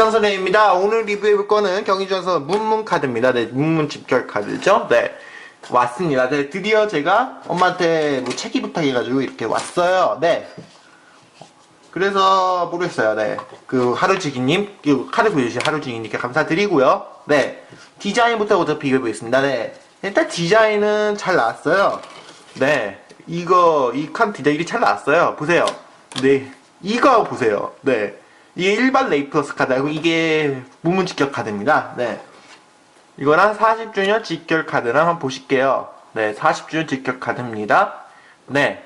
분당선혜입니다. 오늘 리뷰해볼 거는 경희주에서 문문카드입니다. 네, 문문 집결 카드죠. 네, 왔습니다. 네, 드디어 제가 엄마한테 뭐 책이 부탁해가지고 이렇게 왔어요. 네. 그래서 모르겠어요. 네. 그 하루지기님, 그 카드 보여주신 하루지기님께 감사드리고요. 네. 디자인부터 먼저 비교해보겠습니다. 네. 일단 디자인은 잘 나왔어요. 네. 이거, 이 카드 디자인이 잘 나왔어요. 보세요. 네. 이거 보세요. 네. 이게 일반 레이플러스 카드고 이게 무문 직결 카드입니다. 네. 이거랑 40주년 직결 카드랑 한번 보실게요. 네. 40주년 직결 카드입니다. 네.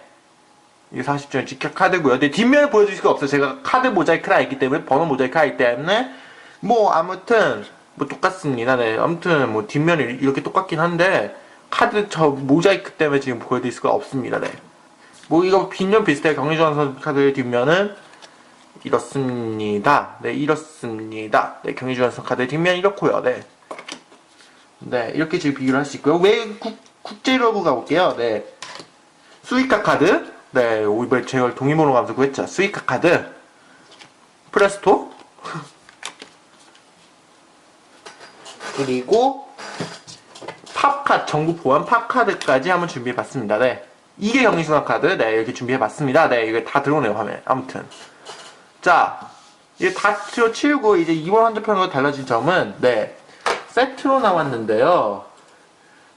이게 40주년 직결 카드고요. 근데 뒷면을 보여줄 수가 없어요. 제가 카드 모자이크가 있기 때문에 번호 모자이크가 있기 때문에 뭐 아무튼 뭐 똑같습니다. 네. 아무튼 뭐 뒷면이 이렇게 똑같긴 한데 카드 저 모자이크 때문에 지금 보여드릴 수가 없습니다. 네. 뭐 이거 빈면 비슷해요. 경리전 선수 카드의 뒷면은 이렇습니다. 네, 이렇습니다. 네, 선수 카드의 뒷면 이렇고요. 네. 네, 이렇게 지금 비교를 할 수 있고요. 외국 국제러브 가볼게요. 네. 수이카 카드. 네, 이번에 제가 동의번호 가면서 구했죠. 수이카 카드. 프레스토. 그리고 팝카드, 전국 보안 팝카드까지 한번 준비해 봤습니다. 네. 이게 경리순환 카드. 네, 이렇게 준비해 봤습니다. 네, 이게 다 들어오네요, 화면에. 아무튼. 자, 이게 다 치우고 이제 이번 한정편으로 달라진 점은, 네. 세트로 나왔는데요.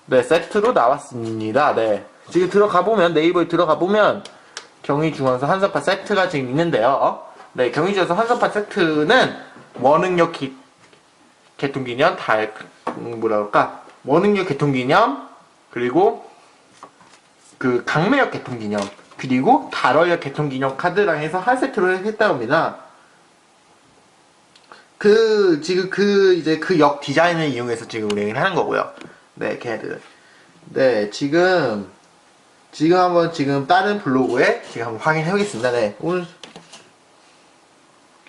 네, 세트로 나왔습니다. 네. 지금 들어가 보면, 네이버에 들어가 보면, 경희중앙서 한선파 세트가 지금 있는데요. 네, 경희중앙서 한선파 세트는 원흥역 기, 개통기념, 달, 음, 뭐라 그럴까? 원흥역 개통기념, 그리고 그 강매역 개통기념, 그리고 달월역 개통기념 카드랑 해서 한 세트로 했다고 합니다. 그, 지금 그, 이제 그 역 디자인을 이용해서 지금 운행을 하는 거고요. 네, 걔들. 네, 지금, 지금 한번 지금 다른 블로그에 지금 한번 확인해 보겠습니다. 네, 오늘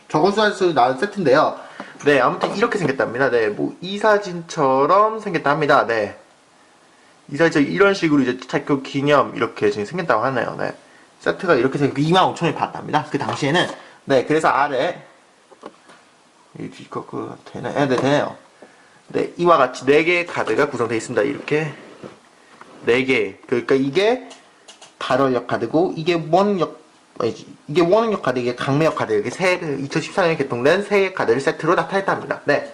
저거수할수 나온 세트인데요. 네, 아무튼 이렇게 생겼답니다. 네, 뭐 이 사진처럼 생겼다 합니다. 네. 이 사진 이런 식으로 이제 학교 기념 이렇게 지금 생겼다고 하네요. 네. 세트가 이렇게 생겨 25,000원이 받답니다. 그 당시에는 네, 그래서 아래 이거 그 되나? 네, 네, 되네요. 네, 이와 같이 4개의 카드가 구성되어 있습니다. 이렇게 4개. 그러니까 이게 발월역 카드고 이게 원역 이게 원역 카드, 이게 강매역 카드, 이게 세 2014년에 개통된 세 카드를 세트로 나타냈답니다. 네.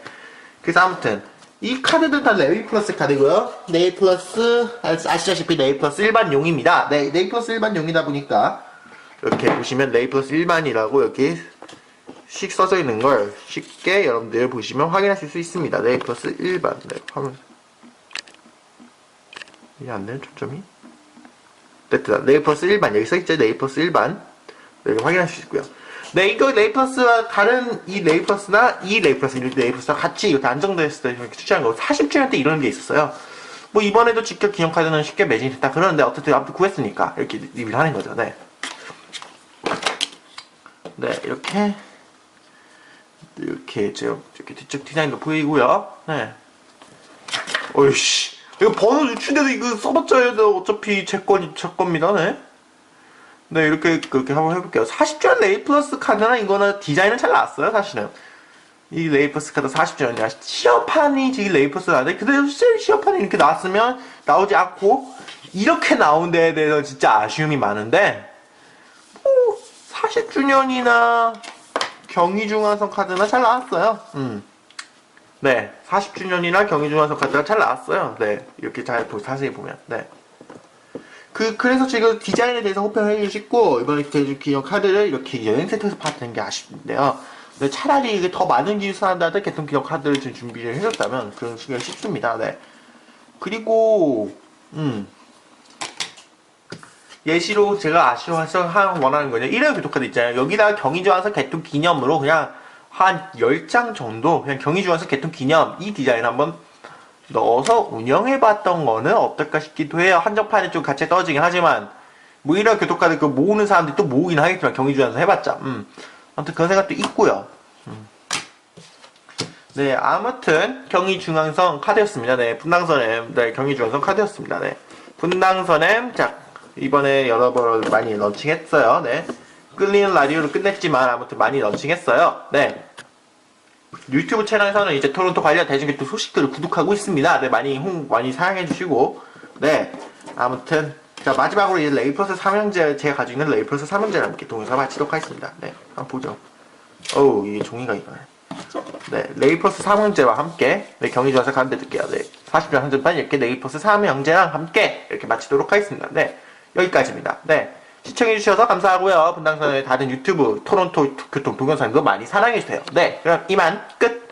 그래서 아무튼 이 카드들 다 레이 플러스 카드고요. 네이 플러스 아- 아시다시피 네이 플러스 일반 용입니다. 네, 네이 플러스 일반 용이다 보니까 이렇게 보시면 네이 플러스 일반이라고 여기 식 써져 있는 걸 쉽게 여러분들 보시면 확인하실 수 있습니다. 네이 플러스 일반. 네, 화면 이게 안 되는 초점이? 됐다. 네이 플러스 일반 여기 써 있죠. 네이 플러스 일반. 네, 이렇게 확인할 수 있고요. 네, 이거 레이플러스와 다른 이 레이플러스나 이 레이플러스, 이 레이플러스와 같이 이렇게 안정됐을 때 이렇게 출시한 거 40주년 때 이런 게 있었어요. 뭐 이번에도 직접 기념카드는 쉽게 매진됐다 그러는데 어쨌든 아무튼 구했으니까 이렇게 리뷰를 하는 거죠. 네. 네, 이렇게 이렇게 저 이렇게 뒤쪽 디자인도 보이고요. 네. 어이씨. 이거 번호 유출돼도 이거 써봤자 도 어차피 제 건, 제 겁니다. 네. 네, 이렇게, 그렇게 한번 해볼게요. 40주년 레이 플러스 카드나 이거는 디자인은 잘 나왔어요, 사실은. 이 레이 플러스 카드 40주년이야. 시어판이 지금 레이 플러스 나왔는데, 그대로 실제 시어판이 이렇게 나왔으면 나오지 않고, 이렇게 나온 데에 대해서 진짜 아쉬움이 많은데, 뭐, 40주년이나 경희중앙선 카드나 잘 나왔어요. 음. 네, 40주년이나 경희중앙선 카드가 잘 나왔어요. 네, 이렇게 잘 보- 자세히 보면. 네. 그, 그래서 지금 디자인에 대해서 호평을 해주시고, 이번에 대주 기념 카드를 이렇게 여행 세트에서 받는 게 아쉽네요. 근데 차라리 이게 더 많은 기술 사람들한테 개통 기념 카드를 지금 준비를 해줬다면, 그런 시기가 쉽습니다. 네. 그리고, 음. 예시로 제가 아쉬워서 한 원하는 거냐. 일회용 교통 카드 있잖아요. 여기다가 경희주안서 개통 기념으로 그냥 한 10장 정도, 그냥 경희주안서 개통 기념 이 디자인 한번 넣어서 운영해봤던 거는 어떨까 싶기도 해요. 한정판이 좀 같이 떨어지긴 하지만, 뭐 이런 교통카드 그 모으는 사람들이 또 모으긴 하겠지만, 경기주에서 해봤자, 음. 아무튼 그런 생각도 있고요. 음. 네, 아무튼 경의중앙선 카드였습니다. 네, 분당선 M, 네, 경의중앙선 카드였습니다. 네, 분당선 M, 자 이번에 여러 번 많이 런칭했어요. 네, 끌리는 라디오로 끝냈지만 아무튼 많이 런칭했어요. 네, 유튜브 채널에서는 이제 토론토 관련 대중교통 소식들을 구독하고 있습니다. 네, 많이 홍, 많이 사랑해 주시고, 네. 아무튼, 자, 마지막으로 이제 레이플러스 삼형제, 제가 가지고 있는 레이플러스 삼형제를 함께 동영상 마치도록 하겠습니다. 네, 한번 보죠. 어우, 이게 종이가 이거네. 네, 레이플러스 삼형제와 함께, 네, 경기 좋아서 가운데 둘게요. 네, 40년 한전판 이렇게 레이플러스 삼형제랑 함께 이렇게 마치도록 하겠습니다. 네, 여기까지입니다. 네. 시청해주셔서 감사하고요. 분당선의 다른 유튜브 토론토 교통 동영상도 많이 사랑해주세요. 네, 그럼 이만 끝!